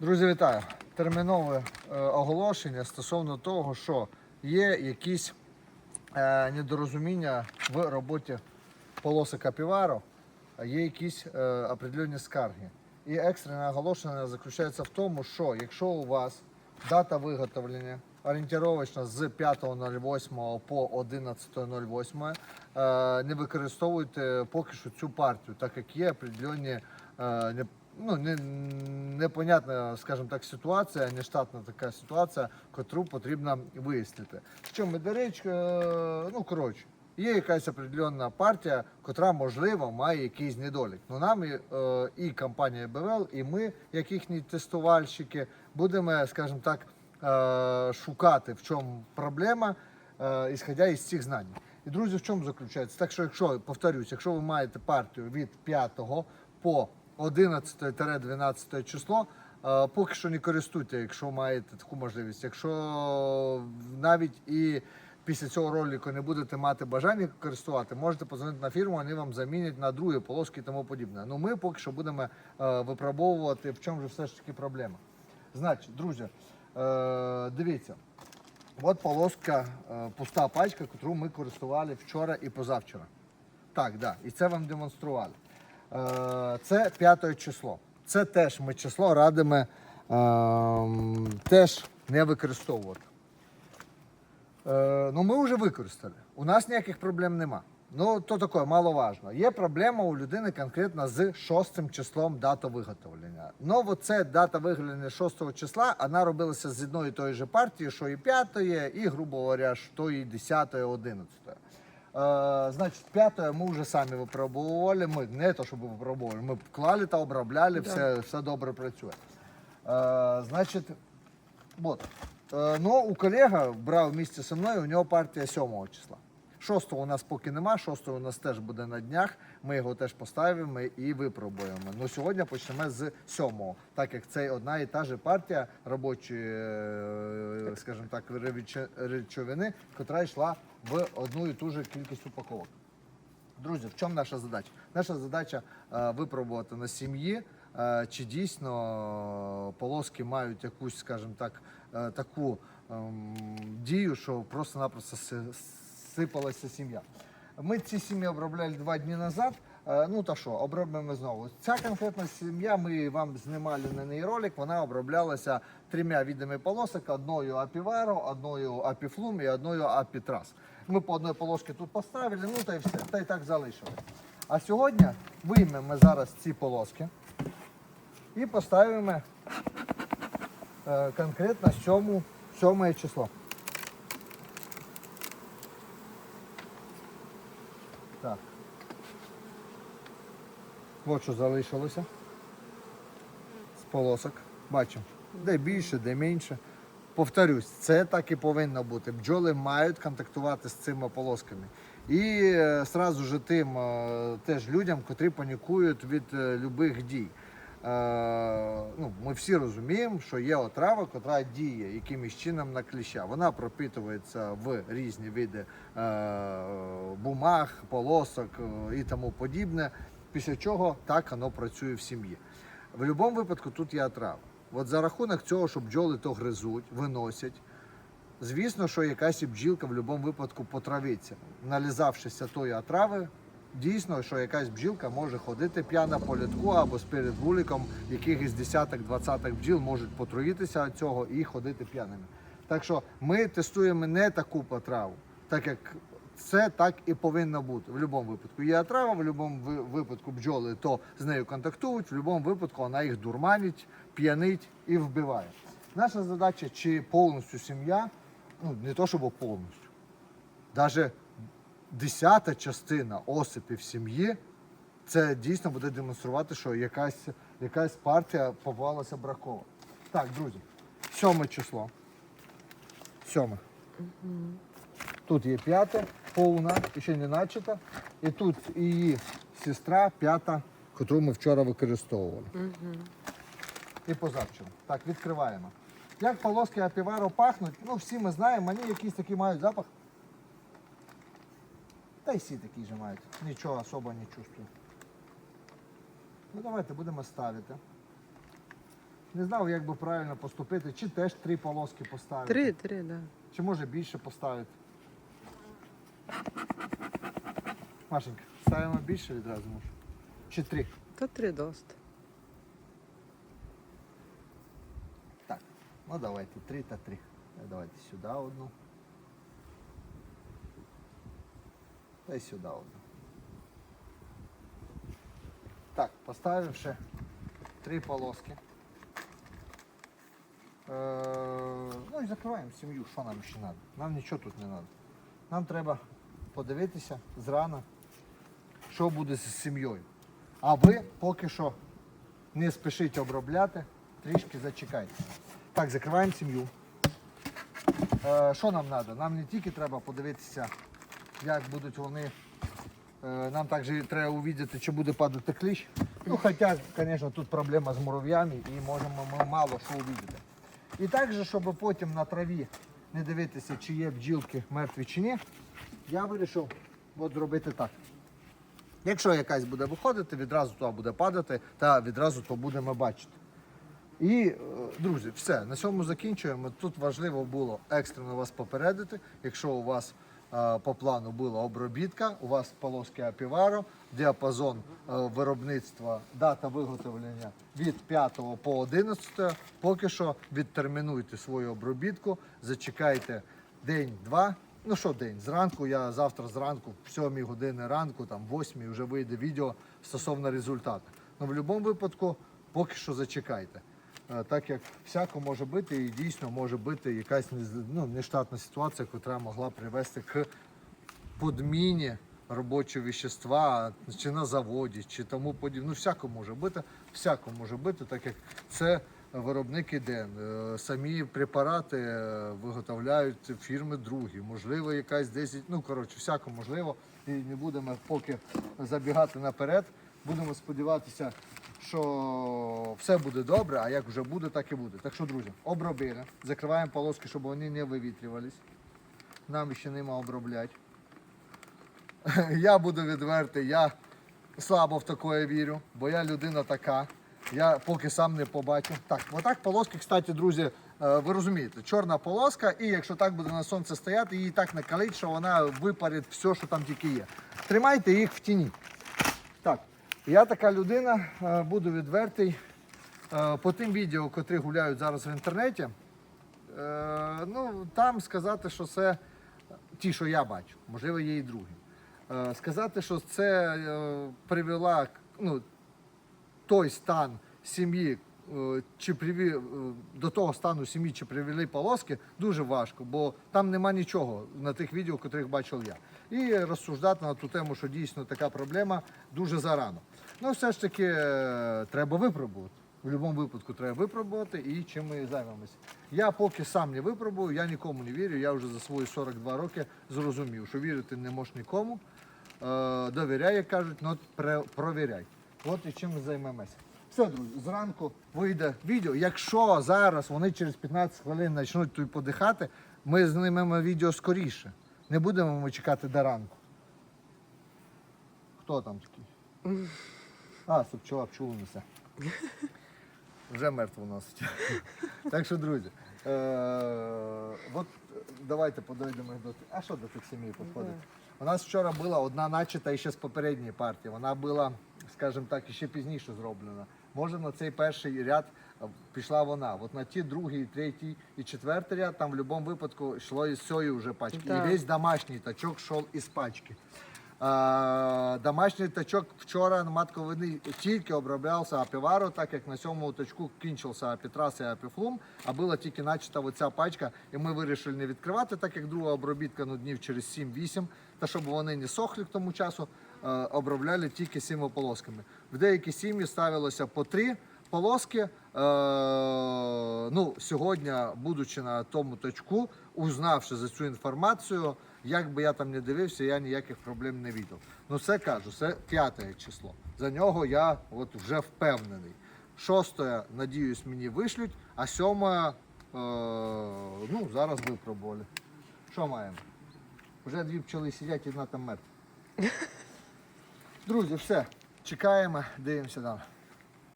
Друзі, вітаю! Термінове е, оголошення стосовно того, що є якісь е, недорозуміння в роботі полоси Капіваро, а є якісь е, определенні скарги. І екстрене оголошення заключається в тому, що якщо у вас дата виготовлення орієнтировочно з 5.08 по 11.08, е, не використовуйте поки що цю партію, так як є определенні ну, не, непонятна, скажімо так, ситуація, нештатна така ситуація, котру потрібно вияснити. Що ми, до речі, ну коротше, є якась определенна партія, котра, можливо, має якийсь недолік. Ну нам і, е, і компанія БВЛ, і ми, як їхні тестувальщики, будемо, скажімо так, е, шукати, в чому проблема, е, ісходя із цих знань. І друзі, в чому заключається? Так що, якщо повторюсь, якщо ви маєте партію від 5 по 11-12 число, е, поки що не користуйте, якщо маєте таку можливість. Якщо навіть і після цього ролику не будете мати бажання користувати, можете позвонити на фірму, вони вам замінять на другі полоски і тому подібне. Ну ми поки що будемо е, випробовувати, в чому ж все ж таки проблема. Значить, друзі, е, дивіться. От полоска, пуста пачка, яку ми користували вчора і позавчора. Так, да, і це вам демонстрували. Е, Це п'яте число. Це теж ми число радимо ем, теж не використовувати. Е, ну, ми вже використали. У нас ніяких проблем нема. Ну, то таке, маловажно. Є проблема у людини конкретно з шостим числом дати виготовлення. Ну, оце дата виготовлення 6 числа, вона робилася з одної тої же партії, що і 5, і, грубо говоря, що і 10, 11. Е, значить, 5 ми вже самі випробовували. Ми не то, щоб випробували, ми клали та обробляли, все, все добре працює. Е, значить, Вот. Е, Ну, у колега брав вместе зі мною, у нього партія 7 числа. 6 у нас поки нема, 6 у нас теж буде на днях. Ми його теж поставимо і випробуємо. Ну, сьогодні почнемо з 7, так як це одна і та же партія робочої, е, скажімо так, речовини, котра йшла в одну і ту же кількість упаковок. Друзі, в чому наша задача? Наша задача е, випробувати на сім'ї, е, чи дійсно е, полоски мають якусь, скажімо так, е, таку ем, дію, що просто-напросто сипалася сім'я. Ми ці сім'ї обробляли два дні назад. Е, Ну та що, обробимо знову. Ця конкретна сім'я, ми вам знімали на неї ролик, вона оброблялася трьома видами полосок: одною апіваро, одною апіфлум і одною апітрас. Ми по одній полосці тут поставили, ну та й все, та й так залишили. А сьогодні виймемо зараз ці полоски і поставимо е, конкретно сьому, сьоме число. Так. От що залишилося з полосок. Бачимо, де більше, де менше. Повторюсь, це так і повинно бути. Бджоли мають контактувати з цими полосками. І е, ж тим е, теж людям, котрі панікують від е, любих дій. Е, ну, ми всі розуміємо, що є отрава, яка діє якимось чином на кліща. Вона пропитується в різні види е, бумаг, полосок е, і тому подібне. Після чого так воно працює в сім'ї. В будь-якому випадку тут є отрава. От за рахунок цього, що бджоли то гризуть, виносять. Звісно, що якась бджілка в будь-якому випадку потравиться. Налізавшися тої отрави, дійсно, що якась бджілка може ходити п'яна по літку або з перед вуликом, якихось десяток, двадцяток бджіл можуть потруїтися від цього і ходити п'яними. Так що ми тестуємо не таку потраву, так як це так і повинно бути в будь-якому випадку. Є отрава, в будь-якому випадку бджоли то з нею контактують, в будь-якому випадку вона їх дурманить, п'янить і вбиває. Наша задача, чи повністю сім'я, ну не то щоб повністю, навіть десята частина осипів сім'ї, це дійсно буде демонструвати, що якась, якась партія попалася бракова. Так, друзі, сьоме число. Сьоме. Тут є п'яте, повна, ще не начата. І тут її сестра п'ята, яку ми вчора використовували. І позавчора. Так, відкриваємо. Як полоски апіваро пахнуть, ну всі ми знаємо, вони якийсь такий мають запах. Та й всі такі же мають. Нічого особо не чувствую. Ну давайте будемо ставити. Не знав, як би правильно поступити, чи теж три полоски поставити, Три, три, да. чи може більше поставити. Машенька, ставимо більше відразу може? Чи три? То три дост. Так, ну давайте, три та три. Давайте сюди одну. Та й сюди одну. Так, поставив ще три полоски. Е, ну і закриваємо сім'ю, що нам ще треба. Нам нічого тут не треба. Нам треба подивитися зрана, що буде з сім'єю. А ви поки що не спішіть обробляти, трішки зачекайте. Так, закриваємо сім'ю. Е, що нам треба? Нам не тільки треба подивитися, як будуть вони. Е, нам також треба увидіти, чи буде падати кліщ. Ну, хоча, звісно, тут проблема з мурав'ями і можемо ми мало що увидіти. І також, щоб потім на траві не дивитися, чи є бджілки мертві чи ні, я вирішив от зробити так. Якщо якась буде виходити, відразу туди буде падати, та відразу то будемо бачити. І, е, друзі, все, на цьому закінчуємо. Тут важливо було екстрено вас попередити. Якщо у вас по плану була обробітка, у вас полоски апіваро, діапазон е, виробництва, дата виготовлення від 5 по 11, поки що відтермінуйте свою обробітку, зачекайте день-два. Ну що день? Зранку я завтра зранку, в 7 години ранку, там 8 вже вийде відео стосовно результату. Ну в будь-якому випадку поки що зачекайте. Е, Так як всяко може бути, і дійсно може бути якась ну, нештатна ситуація, яка могла привести к подміні робочого вещества чи на заводі, чи тому подібне. Ну, всяко може бути, всяко може бути, так як це виробник іде. Е, Самі препарати е, виготовляють фірми другі. Можливо, якась 10, ну коротше, всяко можливо. І не будемо поки забігати наперед. Будемо сподіватися, що все буде добре, а як вже буде, так і буде. Так що, друзі, обробили, закриваємо полоски, щоб вони не вивітрювались. Нам ще нема обробляти. Я буду відвертий, я слабо в таке вірю, бо я людина така. Я поки сам не побачу. Так, отак полоски, кстати, друзі, е, ви розумієте, чорна полоска, і якщо так буде на сонце стояти, її так накалить, що вона випарить все, що там тільки є. Тримайте їх в тіні. Так, я така людина, е, буду відвертий. Е, По тим відео, котрі гуляють зараз в інтернеті, е, ну там сказати, що це ті, що я бачу, можливо, є і другі. Сказати, що це привела ну, той стан сім'ї, чи приві, е, до того стану сім'ї, чи привели полоски, дуже важко, бо там нема нічого на тих відео, котрих бачив я. І розсуждати на ту тему, що дійсно така проблема дуже зарано. Ну, все ж таки, е, треба випробувати. В будь-якому випадку треба випробувати і чим ми займемося. Я поки сам не випробую, я нікому не вірю. Я вже за свої 42 роки зрозумів, що вірити не можеш нікому. Е, довіряй, як кажуть, ну пре- провіряй. От і чим ми займемося. Все, друзі, зранку вийде відео. Якщо зараз вони через 15 хвилин почнуть тут подихати, ми знімемо відео скоріше. Не будемо ми чекати до ранку. Хто там такий? А, пчола несе. Вже мертво носить. Так що, друзі, е, от давайте подойдемо до. А що до тих сімей підходить? У нас вчора була одна начата ще з попередньої партії. Вона була, скажімо так, ще пізніше зроблена. Може на цей перший ряд пішла вона. От на ті другий, третій і четвертий ряд там в будь-якому випадку йшло із цієї вже пачки. І весь домашній тачок йшов із пачки. Домашній тачок вчора на матковини тільки оброблявся апіваро, так як на цьому тачку кінчився апітрас і апіфлум, а була тільки начата оця пачка, і ми вирішили не відкривати, так як друга обробітка ну, днів через 7-8, та щоб вони не сохли к тому часу, е, обробляли тільки сіми полосками. В деякі сім'ї ставилося по три полоски. Е, ну, сьогодні, будучи на тому точку, узнавши за цю інформацію, як би я там не дивився, я ніяких проблем не бачив. Ну це кажу, це п'яте число. За нього я от вже впевнений. Шосте, надіюсь, мені вишлють, а сьоме, е, ну, зараз випробували. Що маємо? Вже дві пчоли сидять, і одна там мертва. Друзі, все. Чекаємо, дивимося далі.